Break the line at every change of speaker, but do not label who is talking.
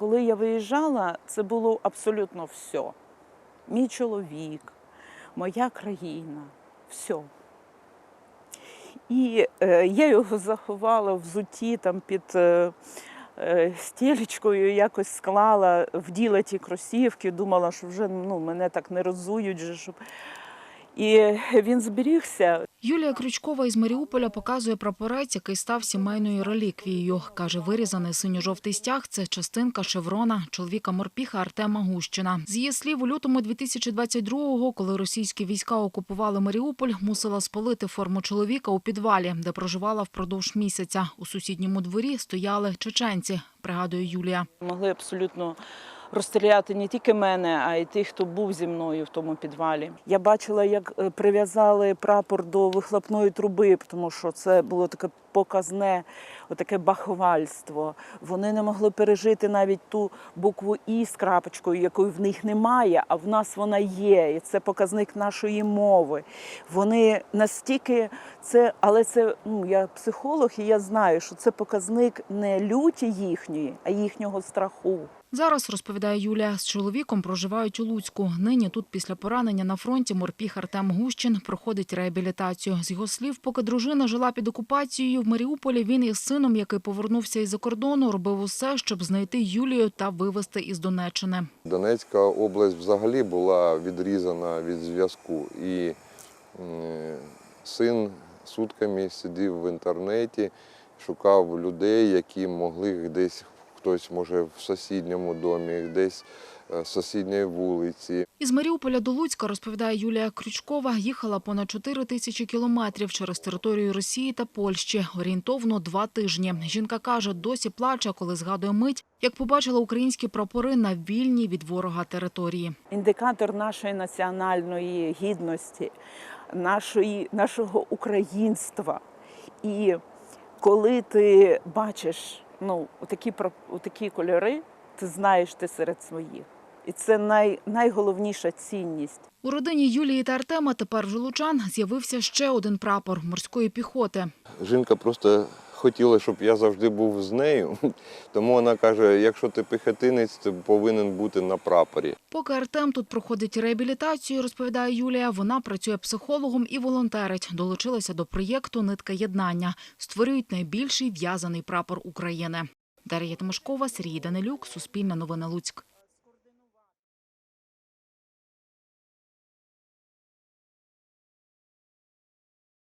Коли я виїжджала, це було абсолютно все. Мій чоловік, моя країна, все. І е, я його заховала в зуті там під е, е, стілечкою, якось склала, вділа ті кросівки, думала, що вже ну, мене так не розують. Щоб... І він зберігся.
Юлія Крючкова із Маріуполя показує прапорець, який став сімейною реліквією. Каже, вирізаний синьо-жовтий стяг – це частинка шеврона чоловіка морпіха Артема Гущина. З її слів, у лютому 2022-го, коли російські війська окупували Маріуполь, мусила спалити форму чоловіка у підвалі, де проживала впродовж місяця. У сусідньому дворі стояли чеченці, пригадує Юлія.
Могли абсолютно розстріляти не тільки мене, а й тих, хто був зі мною в тому підвалі. Я бачила, як е, прив'язали прапор до вихлопної труби, тому що це було таке показне, отаке бахвальство. Вони не могли пережити навіть ту букву І з крапочкою, якої в них немає, а в нас вона є. І це показник нашої мови. Вони настільки це, але це ну я психолог, і я знаю, що це показник не люті їхньої, а їхнього страху.
Зараз, розповідає Юлія, з чоловіком проживають у Луцьку. Нині тут після поранення на фронті морпіг Артем Гущин проходить реабілітацію. З його слів, поки дружина жила під окупацією в Маріуполі, він із сином, який повернувся із-за кордону, робив усе, щоб знайти Юлію та вивезти із Донеччини.
Донецька область взагалі була відрізана від зв'язку. І син сутками сидів в інтернеті, шукав людей, які могли десь хтось може в сусідньому домі, десь сусідньої вулиці.
Із Маріуполя до Луцька, розповідає Юлія Крючкова, їхала понад 4 тисячі кілометрів через територію Росії та Польщі. Орієнтовно два тижні. Жінка каже, досі плаче, коли згадує мить, як побачила українські прапори на вільній від ворога території.
індикатор нашої національної гідності, нашої, нашого українства. І коли ти бачиш ну, такі, такі кольори, ти знаєш ти серед своїх. І це най, найголовніша цінність.
У родині Юлії та Артема тепер вже лучан з'явився ще один прапор морської піхоти.
Жінка просто хотіла, щоб я завжди був з нею. Тому вона каже: якщо ти піхотинець, ти повинен бути на прапорі.
Поки Артем тут проходить реабілітацію, розповідає Юлія, вона працює психологом і волонтерить. Долучилася до проєкту Нитка єднання. Створюють найбільший в'язаний прапор України. Дар'я Тимошкова, Сергій Данилюк, Суспільне новини Луцьк.